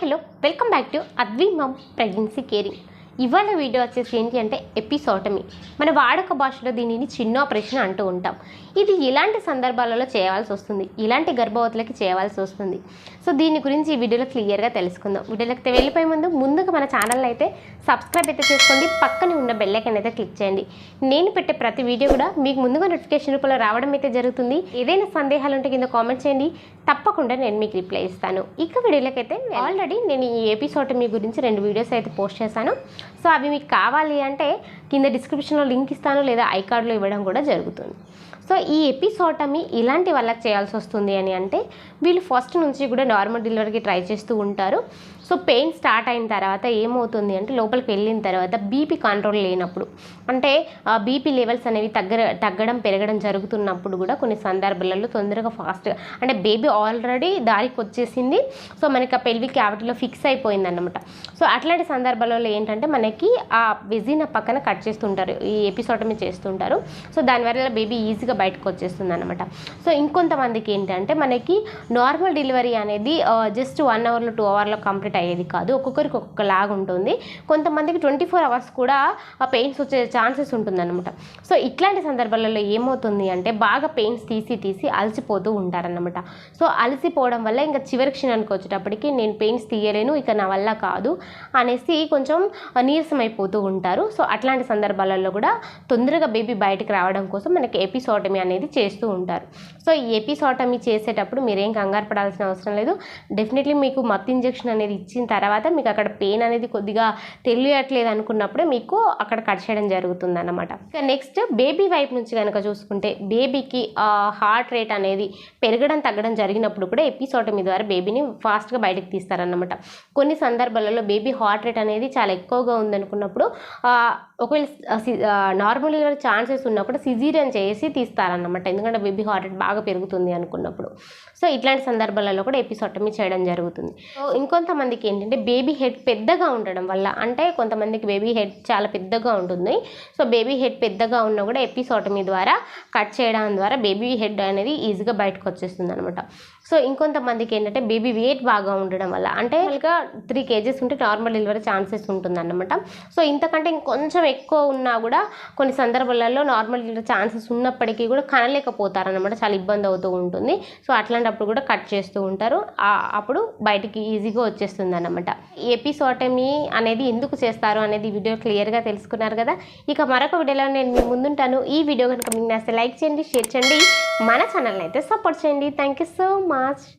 Back to Advi mom pregnancy caring ఇవాళ video వచ్చేసి ఏంటి అంటే ఎపిసోటమీ మన వాడుక భాషలో దీనిని చిన్న ఆపరేషన్ అంటూ ఉంటాం. ఇది ఇలాంటి సందర్భాలలో చేయవలసి వస్తుంది. ఇలాంటి గర్భవతులకి చేయవలసి వస్తుంది. సో దీని గురించి ఈ వీడియోలో క్లియర్గా తెలుసుకుందాం. వీడియోలోకి వెళ్ళిపోయే ముందు ముందుగా మన ఛానల్ అయితే సబ్స్క్రైబ్ అయితే చేసుకోండి. పక్కనే ఉన్న బెల్లైకన్ అయితే క్లిక్ చేయండి. నేను పెట్టే ప్రతి వీడియో కూడా మీకు ముందుగా నోటిఫికేషన్ రూపంలో రావడం అయితే జరుగుతుంది. ఏదైనా సందేహాలు ఉంటే కింద కామెంట్ చేయండి. తప్పకుండా నేను మీకు రిప్లై ఇస్తాను. ఇక వీడియోలకైతే ఆల్రెడీ నేను ఈ ఎపిసోడ్ మీ గురించి రెండు వీడియోస్ అయితే పోస్ట్ చేశాను. సో అవి మీకు కావాలి అంటే కింద డిస్క్రిప్షన్లో లింక్ ఇస్తాను లేదా ఐ కార్డులో ఇవ్వడం కూడా జరుగుతుంది. సో ఈ ఎపిసోటమి ఇలాంటి వాళ్ళకి చేయాల్సి వస్తుంది అని అంటే వీళ్ళు ఫస్ట్ నుంచి కూడా నార్మల్ డెలివరీకి ట్రై చేస్తూ ఉంటారు. సో పెయిన్ స్టార్ట్ అయిన తర్వాత ఏమవుతుంది అంటే లోపలికి వెళ్ళిన తర్వాత బీపీ కంట్రోల్ లేనప్పుడు అంటే బీపీ లెవెల్స్ అనేవి తగ్గ తగ్గడం పెరగడం జరుగుతున్నప్పుడు కూడా కొన్ని సందర్భాలలో తొందరగా ఫాస్ట్గా అంటే బేబీ ఆల్రెడీ దారికి వచ్చేసింది. సో మనకి ఆ పెల్విక్ క్యావిటీలో ఫిక్స్ అయిపోయింది అనమాట సో అట్లాంటి సందర్భాలలో ఏంటంటే మనకి ఆ వెజిన పక్కన కట్ చేస్తుంటారు. ఈ ఎపిసోటమీ చేస్తుంటారు. సో దానివల్ల బేబీ ఈజీగా బయటకు వచ్చేస్తుంది అనమాట సో ఇంకొంతమందికి ఏంటంటే మనకి నార్మల్ డెలివరీ అనేది జస్ట్ వన్ అవర్లో టూ అవర్లో కంప్లీట్ అయ్యేది కాదు. ఒక్కొక్కరికి ఒక్కొక్క లాగ్ ఉంటుంది. కొంతమందికి ట్వంటీ ఫోర్ అవర్స్ కూడా ఆ పెయిన్స్ వచ్చే ఛాన్సెస్ ఉంటుందన్నమాట. సో ఇట్లాంటి సందర్భాలలో ఏమవుతుంది అంటే బాగా పెయిన్స్ తీసి తీసి అలసిపోతూ ఉంటారన్నమాట. సో అలసిపోవడం వల్ల ఇంకా చివరి క్షణానికి వచ్చేటప్పటికి నేను పెయిన్స్ తీయలేను ఇక నా వల్ల కాదు అనేసి కొంచెం నీరసం అయిపోతూ ఉంటారు. సో అట్లాంటి సందర్భాలలో కూడా తొందరగా బేబీ బయటకు రావడం కోసం మనకి ఎపిసోడ్ ఎపిసోటమీ అనేది చేస్తూ ఉంటారు. సో ఈ ఎపిసోటమీ చేసేటప్పుడు మీరేం కంగారు పడాల్సిన అవసరం లేదు. డెఫినెట్లీ మీకు మత్తు ఇంజెక్షన్ అనేది ఇచ్చిన తర్వాత మీకు అక్కడ పెయిన్ అనేది కొద్దిగా తెలియట్లేదు అనుకున్నప్పుడే మీకు అక్కడ కట్ చేయడం జరుగుతుంది అన్నమాట ఇక నెక్స్ట్ బేబీ వైపు నుంచి కనుక చూసుకుంటే బేబీకి హార్ట్ రేట్ అనేది పెరగడం తగ్గడం జరిగినప్పుడు కూడా ఎపిసోటమీ ద్వారా బేబీని ఫాస్ట్గా బయటకు తీస్తారన్నమాట. కొన్ని సందర్భాలలో బేబీ హార్ట్ రేట్ అనేది చాలా ఎక్కువగా ఉందనుకున్నప్పుడు ఒకవేళ నార్మల్ డెలివరీ ఛాన్సెస్ కూడా సిజీరియన్ చేసి తీస్తారన్నమాట. ఎందుకంటే బేబీ హార్ట్ రేట్ బాగా పెరుగుతుంది అనుకున్నప్పుడు. సో ఇట్లాంటి సందర్భాలలో కూడా ఎపిసోటమీ చేయడం జరుగుతుంది. సో ఇంకొంతమందికి ఏంటంటే బేబీ హెడ్ పెద్దగా ఉండడం వల్ల అంటే కొంతమందికి బేబీ హెడ్ చాలా పెద్దగా ఉంటుంది. సో బేబీ హెడ్ పెద్దగా ఉన్నా కూడా ఎపిసోటమీ ద్వారా కట్ చేయడం ద్వారా బేబీ హెడ్ అనేది ఈజీగా బయటకు వచ్చేస్తుంది అనమాట సో ఇంకొంతమందికి ఏంటంటే బేబీ వెయిట్ బాగా ఉండడం వల్ల అంటే ఇంకా త్రీ కేజెస్ ఉంటే నార్మల్ డెలివరీ ఛాన్సెస్ ఉంటుందన్నమాట. సో ఇంతకంటే ఇంకొంచెం ఎక్కువ ఉన్నా కూడా కొన్ని సందర్భాలలో నార్మల్ డెలివరీ ఛాన్సెస్ ఉన్నప్పటికీ కూడా కనలేకపోతారనమాట చాలా ఇబ్బంది అవుతూ ఉంటుంది. సో అట్లాంటప్పుడు కూడా కట్ చేస్తూ ఉంటారు. అప్పుడు బయటికి ఈజీగా వచ్చేస్తుంది అనమాట ఎపిసోటమీ అనేది ఎందుకు చేస్తారు అనేది వీడియో క్లియర్గా తెలుసుకున్నారు కదా? ఇక మరొక వీడియోలో నేను మీ ముందుంటాను. ఈ వీడియో కనుక మీకు నచ్చితే లైక్ చేయండి షేర్ చేయండి. మన ఛానల్ని అయితే సపోర్ట్ చేయండి. Thank you so much much